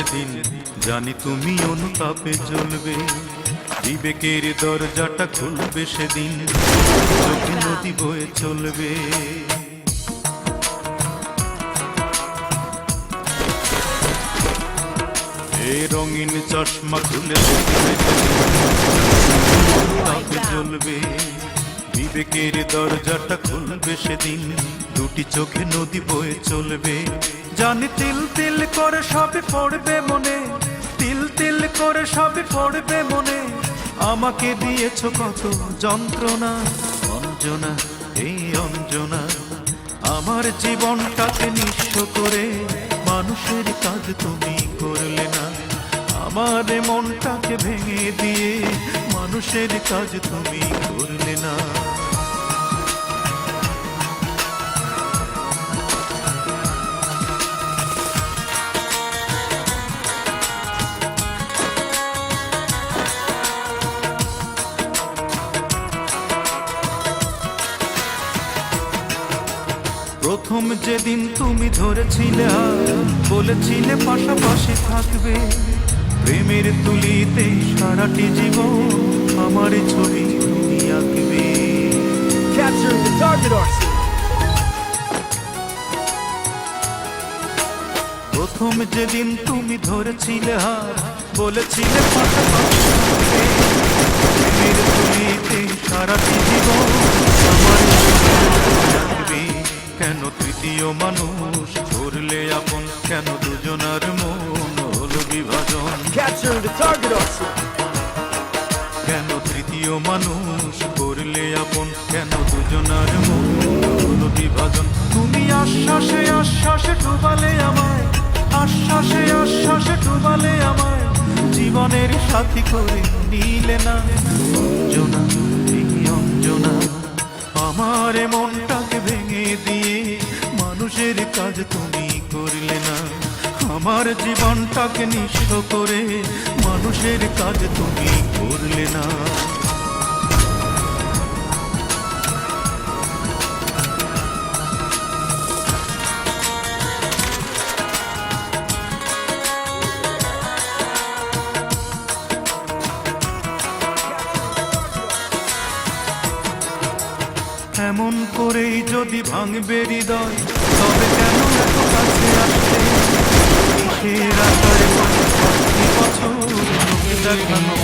যেদিন জানি তুমি অনুতাপে জ্বলবে, বিবেকের দরজাটা খুলবে সেদিন চোখে নদী বয়ে চলবে। এ রঙিন চশমা খুলে তাপে জ্বলবে, বিবেকের দরজাটা খুলবে সেদিন দুটি চোখে নদী বয়ে চলবে। জানি তিল তিল করে সবে পড়বে মনে। তিল তিল করে সবে পড়বে মনে। আমাকে দিয়েছ কত যন্ত্রণা, অঞ্জনা, এই অঞ্জনা। আমার জীবনটাকে নিঃস্ব করে মানুষের কাজ তুমি করলে না। আমার মনটাকে ভেঙে দিয়ে মানুষের কাজ তুমি করলে না। প্রথম যেদিন তুমি ধরেছিলে বলেছিলে পাশাপাশি থাকবে। প্রেমের তুলিতে সারাটি জীবন আমার ছবি তুমি আঁকবে। The target. প্রথম যেদিন তুমি ধরেছিলে হাত বলেছিলে সারাটি জীবন আমার বিভাজন the target RC. কেন তৃতীয় মানুষ করলে আপন? কেন দুজনার মন বিভাজন? তুমি আশ্বাসে আশ্বাসে ডুবালে আমায়। আশ্বাসে আশ্বাসে ডুবালে আমায়। জীবনের সাথী করে নিলে না। অঞ্জনা অঞ্জনা আমার মনটাকে ভেঙে দিয়ে মানুষের কাজ তুমি করলে না। আমার জীবনটাকে নিঃস্ব করে মানুষের কাজ তুমি করলে না। এমন করেই যদি ভাঙবে হৃদয়, তবে কেন এত কাছে আসতে? 길한 걸리고 이뻐 좋은 목이 달만